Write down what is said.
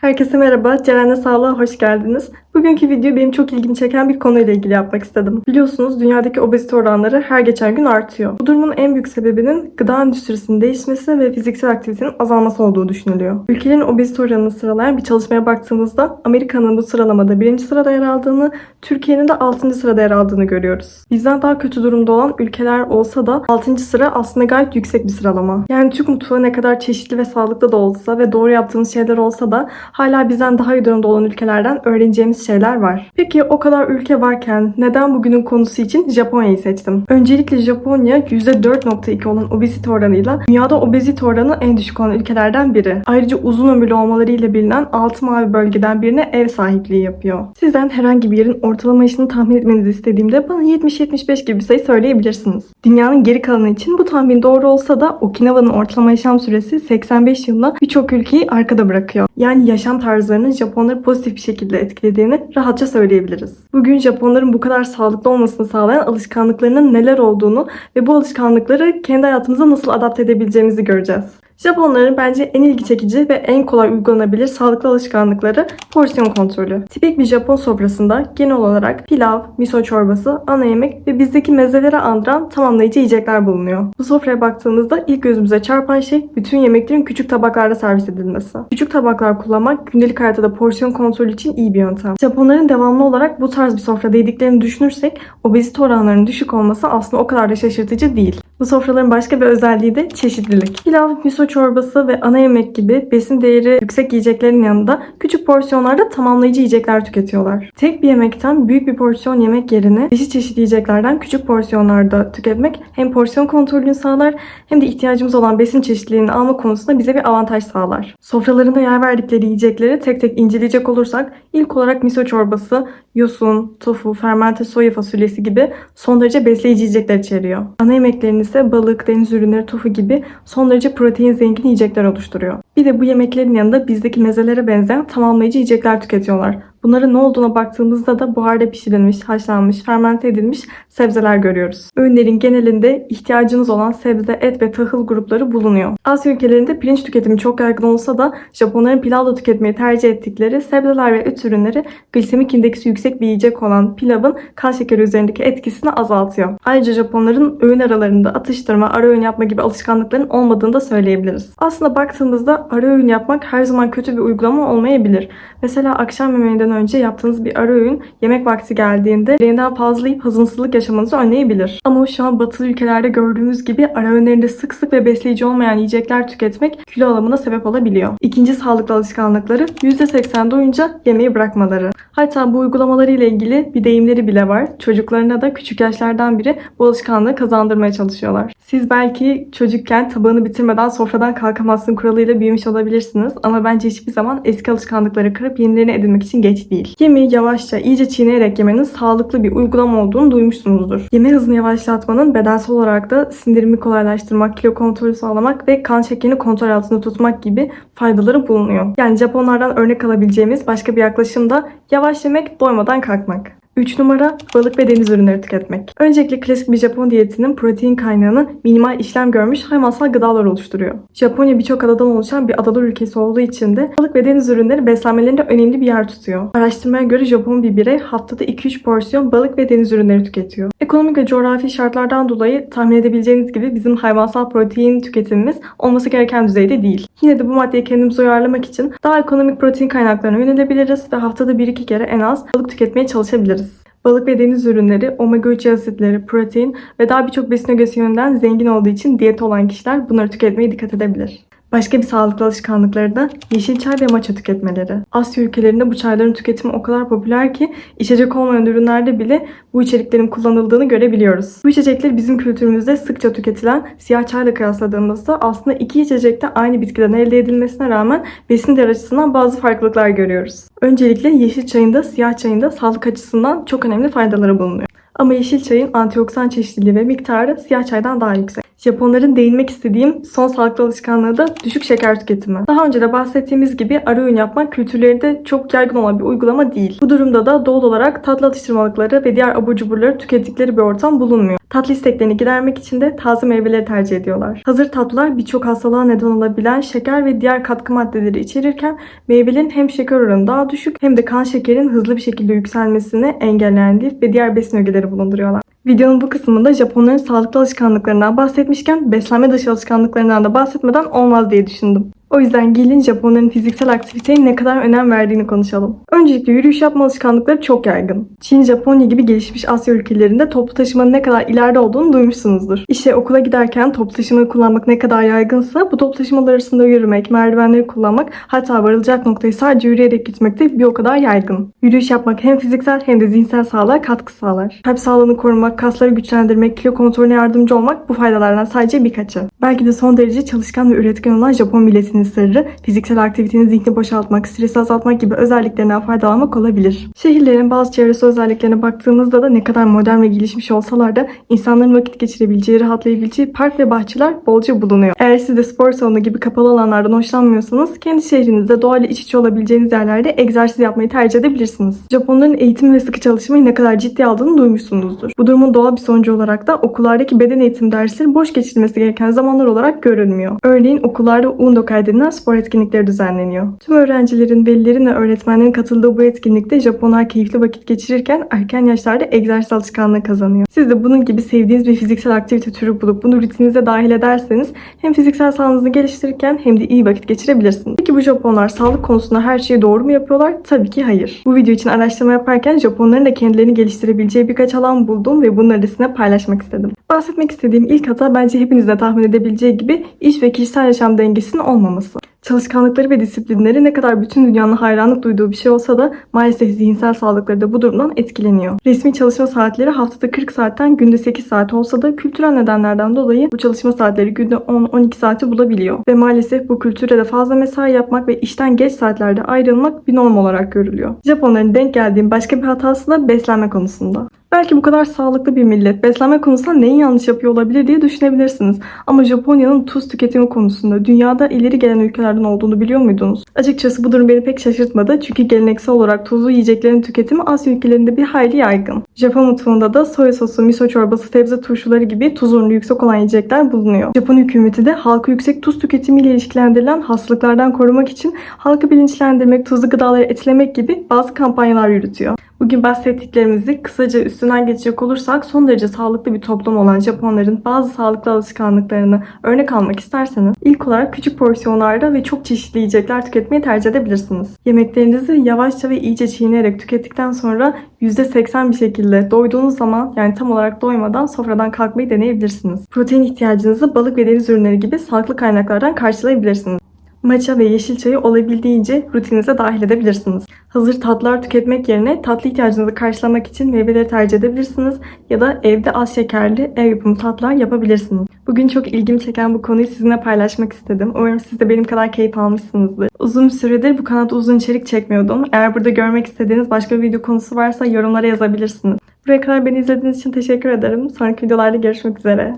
Herkese merhaba, Ceren'le Sağlığa hoş geldiniz. Bugünkü video benim çok ilgimi çeken bir konuyla ilgili yapmak istedim. Biliyorsunuz dünyadaki obezite oranları her geçen gün artıyor. Bu durumun en büyük sebebinin gıda endüstrisinin değişmesi ve fiziksel aktivitenin azalması olduğu düşünülüyor. Ülkelerin obezite oranını sıralayan bir çalışmaya baktığımızda Amerika'nın bu sıralamada birinci sırada yer aldığını, Türkiye'nin de 6. sırada yer aldığını görüyoruz. Bizden daha kötü durumda olan ülkeler olsa da 6. sıra aslında gayet yüksek bir sıralama. Yani Türk mutfağı ne kadar çeşitli ve sağlıklı da olsa ve doğru yaptığımız şeyler olsa da hala bizden daha iyi durumda olan ülkelerden öğreneceğimiz şeyler var. Peki o kadar ülke varken neden bugünün konusu için Japonya'yı seçtim? Öncelikle Japonya %4.2 olan obezite oranıyla dünyada obezite oranı en düşük olan ülkelerden biri. Ayrıca uzun ömürlü olmalarıyla bilinen 6 mavi bölgeden birine ev sahipliği yapıyor. Sizden herhangi bir yerin ortalama yaşını tahmin etmenizi istediğimde bana 70-75 gibi bir sayı söyleyebilirsiniz. Dünyanın geri kalanı için bu tahmin doğru olsa da Okinawa'nın ortalama yaşam süresi 85 yılına birçok ülkeyi arkada bırakıyor. Yani yaşam tarzlarının Japonları pozitif bir şekilde etkilediğini rahatça söyleyebiliriz. Bugün Japonların bu kadar sağlıklı olmasını sağlayan alışkanlıklarının neler olduğunu ve bu alışkanlıkları kendi hayatımıza nasıl adapte edebileceğimizi göreceğiz. Japonların bence en ilgi çekici ve en kolay uygulanabilir sağlıklı alışkanlıkları porsiyon kontrolü. Tipik bir Japon sofrasında genel olarak pilav, miso çorbası, ana yemek ve bizdeki mezeleri andıran tamamlayıcı yiyecekler bulunuyor. Bu sofraya baktığımızda ilk gözümüze çarpan şey bütün yemeklerin küçük tabaklarda servis edilmesi. Küçük tabaklar kullanmak gündelik hayatta da porsiyon kontrolü için iyi bir yöntem. Japonların devamlı olarak bu tarz bir sofrada yediklerini düşünürsek obezite oranlarının düşük olması aslında o kadar da şaşırtıcı değil. Bu sofraların başka bir özelliği de çeşitlilik. Pilav, miso çorbası ve ana yemek gibi besin değeri yüksek yiyeceklerin yanında küçük porsiyonlarda tamamlayıcı yiyecekler tüketiyorlar. Tek bir yemekten büyük bir porsiyon yemek yerine çeşit çeşit yiyeceklerden küçük porsiyonlarda tüketmek hem porsiyon kontrolünü sağlar hem de ihtiyacımız olan besin çeşitliliğini alma konusunda bize bir avantaj sağlar. Sofralarında yer verdikleri yiyecekleri tek tek inceleyecek olursak ilk olarak miso çorbası, yosun, tofu, fermente soya fasulyesi gibi son derece besleyici yiyecekler içeriyor. Ana yemeklerini ise balık, deniz ürünleri, tofu gibi son derece protein zengin yiyecekler oluşturuyor. Bir de bu yemeklerin yanında bizdeki mezelere benzeyen tamamlayıcı yiyecekler tüketiyorlar. Bunların ne olduğuna baktığımızda da buharda pişirilmiş, haşlanmış, fermente edilmiş sebzeler görüyoruz. Öğünlerin genelinde ihtiyacımız olan sebze, et ve tahıl grupları bulunuyor. Asya ülkelerinde pirinç tüketimi çok yaygın olsa da Japonların pilavla tüketmeyi tercih ettikleri sebzeler ve et ürünleri glisemik indeksi yüksek bir yiyecek olan pilavın kan şekeri üzerindeki etkisini azaltıyor. Ayrıca Japonların öğün aralarında atıştırma, ara öğün yapma gibi alışkanlıkların olmadığını da söyleyebiliriz. Aslında baktığımızda ara öğün yapmak her zaman kötü bir uygulama olmayabilir. Mesela akşam yemeğinden önce yaptığınız bir ara öğün yemek vakti geldiğinde gereğinden fazla yiyip hazımsızlık yaşamanızı önleyebilir. Ama şu an batılı ülkelerde gördüğümüz gibi ara öğünlerinde sık sık ve besleyici olmayan yiyecekler tüketmek kilo alımına sebep olabiliyor. İkinci sağlıklı alışkanlıkları %80 doyunca yemeği bırakmaları. Hatta bu uygulamaları ile ilgili bir deyimleri bile var. Çocuklarına da küçük yaşlardan biri bu alışkanlığı kazandırmaya çalışıyorlar. Siz belki çocukken tabağını bitirmeden sofradan kalkamazsın kuralıyla büyümüş olabilirsiniz ama bence hiçbir zaman eski alışkanlıkları kırıp yenilerini edinmek için geç değil. Yemeği yavaşça, iyice çiğneyerek yemenin sağlıklı bir uygulama olduğunu duymuşsunuzdur. Yeme hızını yavaşlatmanın bedensel olarak da sindirimi kolaylaştırmak, kilo kontrolü sağlamak ve kan şekerini kontrol altında tutmak gibi faydaları bulunuyor. Yani Japonlardan örnek alabileceğimiz başka bir yaklaşım da yavaş yemek, doymadan kalkmak. 3 numara balık ve deniz ürünleri tüketmek. Öncelikle klasik bir Japon diyetinin protein kaynağını minimal işlem görmüş hayvansal gıdalar oluşturuyor. Japonya birçok adadan oluşan bir adalar ülkesi olduğu için de balık ve deniz ürünleri beslenmelerinde önemli bir yer tutuyor. Araştırmaya göre Japon bir birey haftada 2-3 porsiyon balık ve deniz ürünleri tüketiyor. Ekonomik ve coğrafi şartlardan dolayı tahmin edebileceğiniz gibi bizim hayvansal protein tüketimimiz olması gereken düzeyde değil. Yine de bu maddeyi kendimize uyarlamak için daha ekonomik protein kaynaklarına yönelebiliriz ve haftada 1-2 kere en az balık tüketmeye çalışabiliriz. Balık ve deniz ürünleri, omega 3 asitleri, protein ve daha birçok besin ögesi yönünden zengin olduğu için diyet olan kişiler bunları tüketmeye dikkat edebilir. Başka bir sağlıklı alışkanlıkları da yeşil çay ve matcha tüketmeleri. Asya ülkelerinde bu çayların tüketimi o kadar popüler ki içecek olmayan ürünlerde bile bu içeriklerin kullanıldığını görebiliyoruz. Bu içecekler bizim kültürümüzde sıkça tüketilen siyah çayla kıyasladığımızda aslında iki içecekte aynı bitkiden elde edilmesine rağmen besin değer açısından bazı farklılıklar görüyoruz. Öncelikle yeşil çayın da siyah çayın da sağlık açısından çok önemli faydaları bulunuyor. Ama yeşil çayın antioksidan çeşitliliği ve miktarı siyah çaydan daha yüksek. Japonların değinmek istediğim son sağlıklı alışkanlığı da düşük şeker tüketimi. Daha önce de bahsettiğimiz gibi ara öğün yapmak kültürlerinde çok yaygın olan bir uygulama değil. Bu durumda da doğal olarak tatlı atıştırmalıkları ve diğer abur cuburları tükettikleri bir ortam bulunmuyor. Tatlı isteklerini gidermek için de taze meyveleri tercih ediyorlar. Hazır tatlılar birçok hastalığa neden olabilen şeker ve diğer katkı maddeleri içerirken meyvelerin hem şeker oranı daha düşük hem de kan şekerinin hızlı bir şekilde yükselmesini engelleyen ve diğer besin ögeleri bulunduruyorlar. Videonun bu kısmında Japonların sağlıklı alışkanlıklarından bahsetmişken beslenme dışı alışkanlıklarından da bahsetmeden olmaz diye düşündüm. O yüzden gelin Japonların fiziksel aktiviteye ne kadar önem verdiğini konuşalım. Öncelikle yürüyüş yapma alışkanlıkları çok yaygın. Çin, Japonya gibi gelişmiş Asya ülkelerinde toplu taşımanın ne kadar ileride olduğunu duymuşsunuzdur. İşte okula giderken toplu taşımayı kullanmak ne kadar yaygınsa bu toplu taşımalar arasında yürümek, merdivenleri kullanmak hatta varılacak noktaya sadece yürüyerek gitmek de bir o kadar yaygın. Yürüyüş yapmak hem fiziksel hem de zihinsel sağlığa katkı sağlar. Kalp sağlığını korumak, kasları güçlendirmek, kilo kontrolüne yardımcı olmak bu faydalardan sadece birkaçı. Belki de son derece çalışkan ve üretken olan Japon milletinin sırrı fiziksel aktivitenin zihni boşaltmak, stresi azaltmak gibi özelliklerinden faydalanmak olabilir. Şehirlerin bazı çevresi özelliklerine baktığımızda da ne kadar modern ve gelişmiş olsalar da insanların vakit geçirebileceği, rahatlayabileceği park ve bahçeler bolca bulunuyor. Eğer siz de spor salonu gibi kapalı alanlardan hoşlanmıyorsanız kendi şehrinizde doğayla iç içe olabileceğiniz yerlerde egzersiz yapmayı tercih edebilirsiniz. Japonların eğitim ve sıkı çalışmayı ne kadar ciddiye aldığını duymuşsunuzdur. Bu durumun doğal bir sonucu olarak da okullardaki beden eğitim dersleri boş geçirilmesi gereken zamanlar olarak görülmüyor. Örneğin okullarda Undokai denilen spor etkinlikleri düzenleniyor. Tüm öğrencilerin, velilerin ve öğretmenlerin katıldığı bu etkinlikte Japonlar keyifli vakit geçirirken erken yaşlarda egzersiz alışkanlığı kazanıyor. Siz de bunun gibi sevdiğiniz bir fiziksel aktivite türü bulup bunu rutininize dahil ederseniz hem fiziksel sağlığınızı geliştirirken hem de iyi vakit geçirebilirsiniz. Peki bu Japonlar sağlık konusunda her şeyi doğru mu yapıyorlar? Tabii ki hayır. Bu video için araştırma yaparken Japonların da kendilerini geliştirebileceği birkaç alan buldum ve bunları sizinle paylaşmak istedim. Bahsetmek istediğim ilk hata bence hepinizin de tahmin edebileceği gibi iş ve kişisel yaşam dengesinin olmaması. Çalışkanlıkları ve disiplinleri ne kadar bütün dünyanın hayranlık duyduğu bir şey olsa da maalesef zihinsel sağlıkları da bu durumdan etkileniyor. Resmi çalışma saatleri haftada 40 saatten günde 8 saat olsa da kültürel nedenlerden dolayı bu çalışma saatleri günde 10-12 saati bulabiliyor. Ve maalesef bu kültüre de fazla mesai yapmak ve işten geç saatlerde ayrılmak bir norm olarak görülüyor. Japonların denk geldiğim başka bir hatası da beslenme konusunda. Belki bu kadar sağlıklı bir millet beslenme konusunda neyi yanlış yapıyor olabilir diye düşünebilirsiniz. Ama Japonya'nın tuz tüketimi konusunda dünyada ileri gelen ülkelerden olduğunu biliyor muydunuz? Açıkçası bu durum beni pek şaşırtmadı çünkü geleneksel olarak tuzlu yiyeceklerin tüketimi Asya ülkelerinde bir hayli yaygın. Japon mutfağında da soya sosu, miso çorbası, sebze turşuları gibi tuz oranı yüksek olan yiyecekler bulunuyor. Japon hükümeti de halkı yüksek tuz tüketimiyle ilişkilendirilen hastalıklardan korumak için halkı bilinçlendirmek, tuzlu gıdaları etkilemek gibi bazı kampanyalar yürütüyor. Bugün bahsettiklerimizi kısaca üstünden geçecek olursak son derece sağlıklı bir toplum olan Japonların bazı sağlıklı alışkanlıklarını örnek almak isterseniz ilk olarak küçük porsiyonlarda ve çok çeşitli yiyecekler tüketmeyi tercih edebilirsiniz. Yemeklerinizi yavaşça ve iyice çiğneyerek tükettikten sonra %80 bir şekilde doyduğunuz zaman yani tam olarak doymadan sofradan kalkmayı deneyebilirsiniz. Protein ihtiyacınızı balık ve deniz ürünleri gibi sağlıklı kaynaklardan karşılayabilirsiniz. Matcha ve yeşil çayı olabildiğince rutininize dahil edebilirsiniz. Hazır tatlar tüketmek yerine tatlı ihtiyacınızı karşılamak için meyveleri tercih edebilirsiniz ya da evde az şekerli ev yapımı tatlar yapabilirsiniz. Bugün çok ilgimi çeken bu konuyu sizinle paylaşmak istedim. Umarım siz de benim kadar keyif almışsınızdır. Uzun süredir bu kanalda uzun içerik çekmiyordum. Eğer burada görmek istediğiniz başka bir video konusu varsa yorumlara yazabilirsiniz. Buraya kadar beni izlediğiniz için teşekkür ederim. Sonraki videolarda görüşmek üzere.